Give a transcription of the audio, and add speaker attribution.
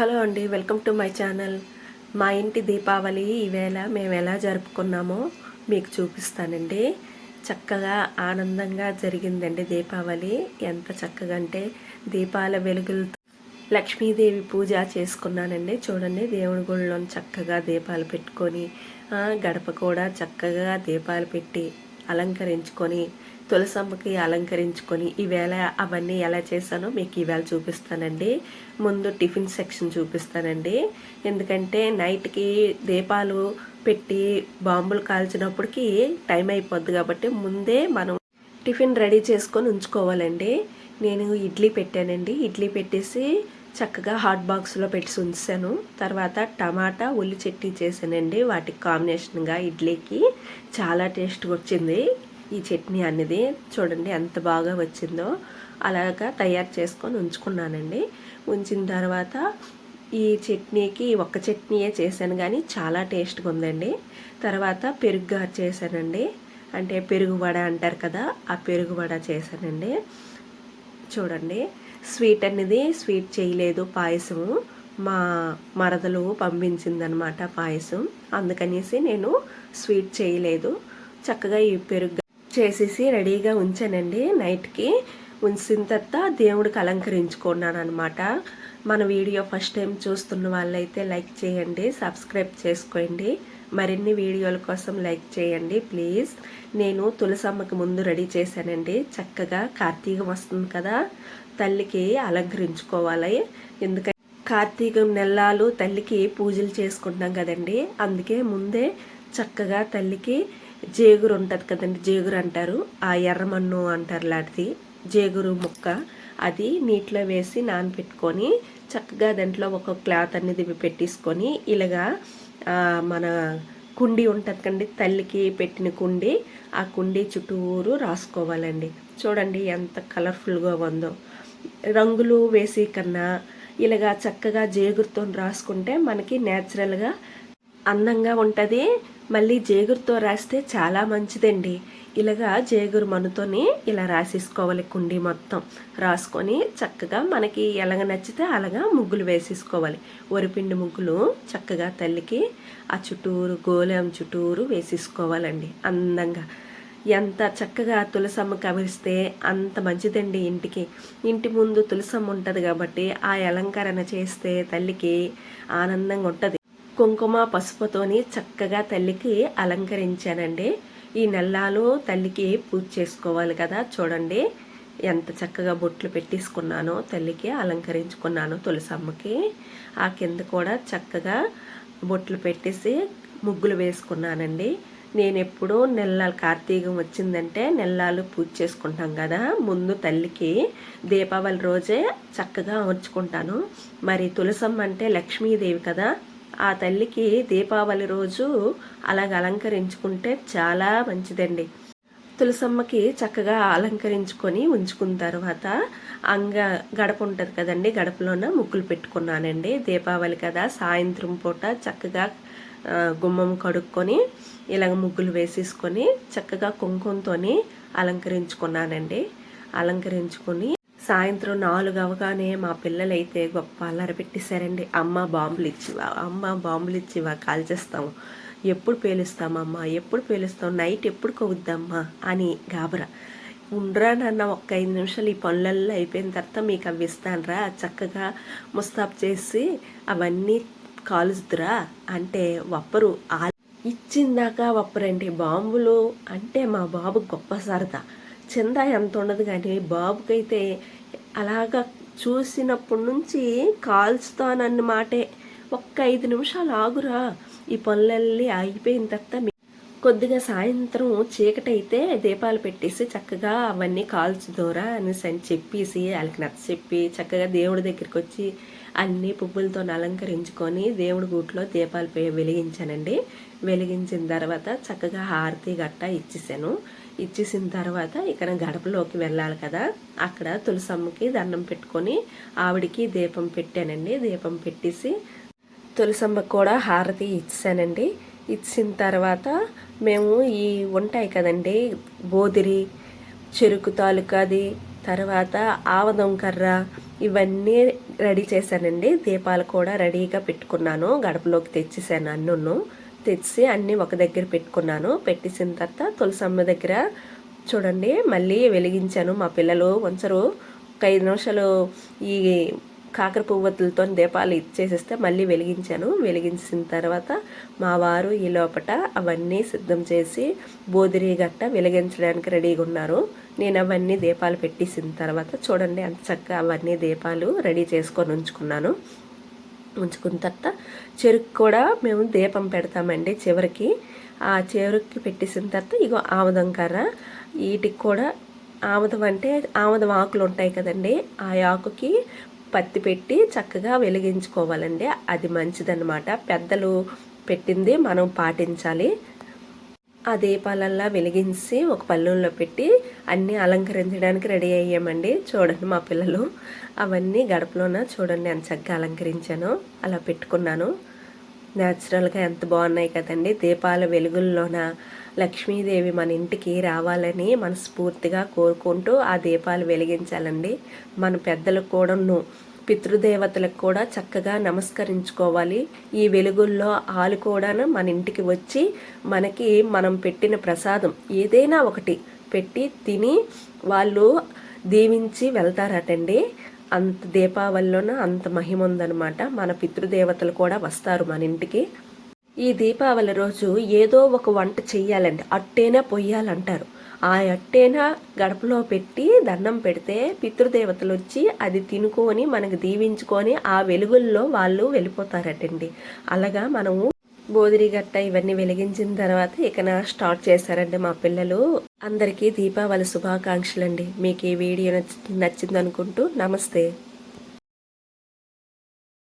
Speaker 1: Hello అండి welcome to my channel. మా ఇంటి దీపావళి ఈవేళ మేము ఎలా జరుపుకున్నామో మీకు చూపిస్తానండి. చక్కగా ఆనందంగా జరిగిందండి దీపావళి. ఎంత చక్కగా అంటే దీపాల వెలుగులతో లక్ష్మీదేవి పూజ చేసుకున్నానండి. చూడండి దేవుడి గుళ్ళో చక్కగా దీపాలు పెట్టుకొని గడప కూడా చక్కగా దీపాలు పెట్టి అలంకరించుకొని తులసమ్మకి అలంకరించుకొని ఈవేళ అవన్నీ ఎలా చేశానో మీకు ఈవేళ చూపిస్తానండి. ముందు టిఫిన్ సెక్షన్ చూపిస్తానండి. ఎందుకంటే నైట్కి దీపాలు పెట్టి బాంబులు కాల్చినప్పటికి టైం అయిపోద్ది కాబట్టి ముందే మనం టిఫిన్ రెడీ చేసుకొని ఉంచుకోవాలండి. నేను ఇడ్లీ పెట్టానండి. ఇడ్లీ పెట్టేసి చక్కగా హాట్ బాక్స్లో పెట్టి ఉంచాను. తర్వాత టమాటా ఉల్లి చట్నీ చేశానండి. వాటికి కాంబినేషన్గా ఇడ్లీకి. చాలా టేస్ట్గా వచ్చింది. ఈ చట్నీ అనేది చూడండి ఎంత బాగా వచ్చిందో అలాగా తయారు చేసుకొని ఉంచుకున్నానండి. ఉంచిన తర్వాత ఈ చట్నీకి ఒక్క చట్నీయే చేశాను కానీ చాలా టేస్ట్గా ఉందండి. తర్వాత పెరుగు గారు చేశానండి. అంటే పెరుగు వడ అంటారు కదా ఆ పెరుగు వడ చేశానండి. చూడండి స్వీట్ అనేది స్వీట్ చేయలేదు పాయసము. మా మరదలు పంపించిందనమాట పాయసం. అందుకనేసి నేను స్వీట్ చేయలేదు. చక్కగా ఈ పెరుగు చేసేసి రెడీగా ఉంచానండి. నైట్కి ఉంచిన తర్వాత దేవుడికి అలంకరించుకున్నాను అనమాట మన వీడియో ఫస్ట్ టైం చూస్తున్న వాళ్ళైతే లైక్ చేయండి సబ్స్క్రైబ్ చేసుకోండి. మరిన్ని వీడియోల కోసం లైక్ చేయండి ప్లీజ్. నేను తులసమ్మకి ముందు రెడీ చేశానండి. చక్కగా కార్తీకం వస్తుంది కదా తల్లికి అలంకరించుకోవాలి. ఎందుకంటే కార్తీకం నెలలు తల్లికి పూజలు చేసుకుంటాం కదండి. అందుకే ముందే చక్కగా తల్లికి జేగురు ఉంటుంది కదండి జేగురు అంటారు. ఆ ఎర్రమన్ను అంటారు లాంటిది. జేగురు ముక్క అది నీటిలో వేసి నానబెట్టుకొని చక్కగా దాంట్లో ఒక క్లాత్ అనేది పెట్టేసుకొని ఇలాగా మన కుండీ ఉంటుంది కండి తల్లికి పెట్టిన కుండీ ఆ కుండీ చుట్టూరు రాసుకోవాలండి. చూడండి ఎంత కలర్ఫుల్గా ఉందో. రంగులు వేసి కన్నా ఇలాగా చక్కగా జేగురుతో రాసుకుంటే మనకి న్యాచురల్గా అందంగా ఉంటుంది. మళ్ళీ జేగురుతో రాస్తే చాలా మంచిదండి. ఇలాగా జేగురు మనుతోనే ఇలా రాసేసుకోవాలి కుండి మొత్తం. రాసుకొని చక్కగా మనకి ఎలాగ నచ్చితే అలాగా ముగ్గులు వేసేసుకోవాలి. వరిపిండి ముగ్గులు చక్కగా తల్లికి ఆ చుట్టూరు గోళం చుట్టూరు వేసేసుకోవాలండి అందంగా. ఎంత చక్కగా తులసమ్మ కవిరిస్తే అంత మంచిదండి ఇంటికి. ఇంటి ముందు తులసమ్మ ఉంటుంది కాబట్టి ఆ అలంకరణ చేస్తే తల్లికి ఆనందంగా ఉంటుంది. కుంకుమ పసుపుతోని చక్కగా తల్లికి అలంకరించానండి. ఈ నెల్లాలు తల్లికి పూజ చేసుకోవాలి కదా చూడండి. ఎంత చక్కగా బొట్లు పెట్టేసుకున్నానో తల్లికి అలంకరించుకున్నాను తులసమ్మకి. ఆ కింద కూడా చక్కగా బొట్లు పెట్టేసి ముగ్గులు వేసుకున్నానండి. నేను ఎప్పుడూ నెల్లాలు కార్తీకం వచ్చిందంటే నెల్లాలు పూజ చేసుకుంటాం కదా ముందు తల్లికి దీపావళి రోజే చక్కగా అమర్చుకుంటాను. మరి తులసమ్మ అంటే లక్ష్మీదేవి కదా ఆ తల్లికి దీపావళి రోజు అలాగ అలంకరించుకుంటే చాలా మంచిదండి. తులసమ్మకి చక్కగా అలంకరించుకొని ఉంచుకున్న తర్వాత అంగ గడప ఉంటుంది కదండి గడపలోన ముగ్గులు పెట్టుకున్నానండి. దీపావళి కదా సాయంత్రం పూట చక్కగా గుమ్మం కడుక్కొని ఇలాగ ముగ్గులు వేసేసుకొని చక్కగా కుంకుమతోని అలంకరించుకున్నానండి. అలంకరించుకొని సాయంత్రం నాలుగు అవగానే మా పిల్లలైతే గొప్ప అల్లరి పెట్టేశారండి. అమ్మ బాంబులు ఇచ్చివా అమ్మ బాంబులు ఇచ్చివా కాల్చేస్తాము ఎప్పుడు పేలుస్తామమ్మా ఎప్పుడు పేలుస్తాం నైట్ ఎప్పుడు కొవుద్దమ్మా అని గాబరా. ఉండరా నాన్న ఒక్క ఐదు నిమిషాలు ఈ పనులల్లో అయిపోయిన తర్వాత మీకు అవి ఇస్తానరా చక్కగా ముస్తాబ్ చేసి అవన్నీ కాలుద్దురా అంటే ఒప్పరు ఆ ఇచ్చిందాక ఒప్పరండి బాంబులు అంటే మా బాబు గొప్ప సరదా. చందా ఎంత ఉండదు కానీ బాబుకైతే అలాగా చూసినప్పటి నుంచి కాల్చుతానన్న మాటే ఒక్క ఐదు నిమిషాలు ఆగురా. ఈ పనులన్నీ ఆగిపోయిన తర్వాత మీ- కొద్దిగా సాయంత్రం చీకటైతే దీపాలు పెట్టేసి చక్కగా అవన్నీ కాల్చుదోరా అనేసి అని చెప్పేసి వాళ్ళకి నచ్చ చెప్పి చక్కగా దేవుడి దగ్గరికి వచ్చి అన్ని పువ్వులతో అలంకరించుకొని దేవుడి గూట్లో దీపాలు పె- వెలిగించానండి. వెలిగించిన తర్వాత చక్కగా హారతి గట్ట ఇచ్చేసాను. ఇచ్చేసిన తర్వాత ఇక్కడ గడపలోకి వెళ్ళాలి కదా. అక్కడ తులసమ్మకి దండం పెట్టుకొని ఆవిడికి దీపం పెట్టానండి. దీపం పెట్టేసి తులసమ్మ కూడా హారతి ఇచ్చానండి ఇచ్చిన తర్వాత మేము ఈ ఉంటాయి కదండి బోదిరి చెరుకు తాలూకాది తర్వాత ఆవదం కర్ర ఇవన్నీ రెడీ చేశానండి. దీపాలు కూడా రెడీగా పెట్టుకున్నాను. గడపలోకి తెచ్చేసాను అన్నును. తెచ్చి అన్నీ ఒక దగ్గర పెట్టుకున్నాను. పెట్టేసిన తర్వాత తులసమ్మ దగ్గర చూడండి మళ్ళీ వెలిగించాను మా పిల్లలు. ఉంచరు. ఒక ఐదు నిమిషాలు ఈ కాకర పువ్వొత్తులతో దీపాలు ఇచ్చేసేస్తే మళ్ళీ వెలిగించాను. వెలిగించిన తర్వాత మా వారు ఈ లోపట అవన్నీ సిద్ధం చేసి బోదిరి గట్ట వెలిగించడానికి రెడీగా ఉన్నారు. నేను అవన్నీ దీపాలు పెట్టేసిన తర్వాత చూడండి అంత చక్కగా అవన్నీ దీపాలు రెడీ చేసుకొని ఉంచుకున్నాను. ఉంచుకున్న తర్వాత చెరుకు కూడా మేము దీపం పెడతామండి చివరికి. ఆ చెరుక్కి పెట్టేసిన తర్వాత ఇగో ఆముదం కర్ర వీటికి కూడా ఆముదం అంటే ఆముదం ఆకులు ఉంటాయి కదండి. ఆ ఆకుకి పత్తి పెట్టి చక్కగా వెలిగించుకోవాలండి. అది మంచిదన్నమాట. పెద్దలు పెట్టింది మనం పాటించాలి. ఆ దీపాలల్లా వెలిగించి ఒక పళ్ళుల్లో పెట్టి అన్నీ అలంకరించడానికి రెడీ అయ్యామండి. చూడండి మా పిల్లలు. అవన్నీ గడపలోన చూడండి ఎంత చక్కగా అలంకరించాను. అలా పెట్టుకున్నాను. న్యాచురల్గా ఎంత బాగున్నాయి కదండి. దీపాల వెలుగుల్లోన లక్ష్మీదేవి మన ఇంటికి రావాలని మనస్ఫూర్తిగా కోరుకుంటూ ఆ దీపాలు వెలిగించాలండి. మన పెద్దలకు కూడాను పితృదేవతలకు కూడా చక్కగా నమస్కరించుకోవాలి. ఈ వెలుగుల్లో ఆలు కూడాను మన ఇంటికి వచ్చి మనకి మనం పెట్టిన ప్రసాదం ఏదైనా ఒకటి పెట్టి తిని వాళ్ళు దీవించి వెళ్తారటండి. అంత దీపావళిలోన అంత మహిమ ఉందన్నమాట మన పితృదేవతలు కూడా వస్తారు మన ఇంటికి. ఈ దీపావళి రోజు ఏదో ఒక వంట చెయ్యాలండి. అట్టేనా పొయ్యాలంటారు. ఆ అట్టేనా గడపలో పెట్టి దండం పెడితే పితృదేవతలు వచ్చి అది తినుకొని మనకు దీవించుకొని ఆ వెలుగుల్లో వాళ్ళు వెళ్ళిపోతారటండి. అలాగా మనము బోదిరి గట్ట ఇవన్నీ వెలిగించిన తర్వాత ఇక స్టార్ట్ చేశారండి మా పిల్లలు. అందరికీ దీపావళి శుభాకాంక్షలు అండి మీకు ఈ వీడియో నచ్చి నచ్చిందనుకుంటూ నమస్తే.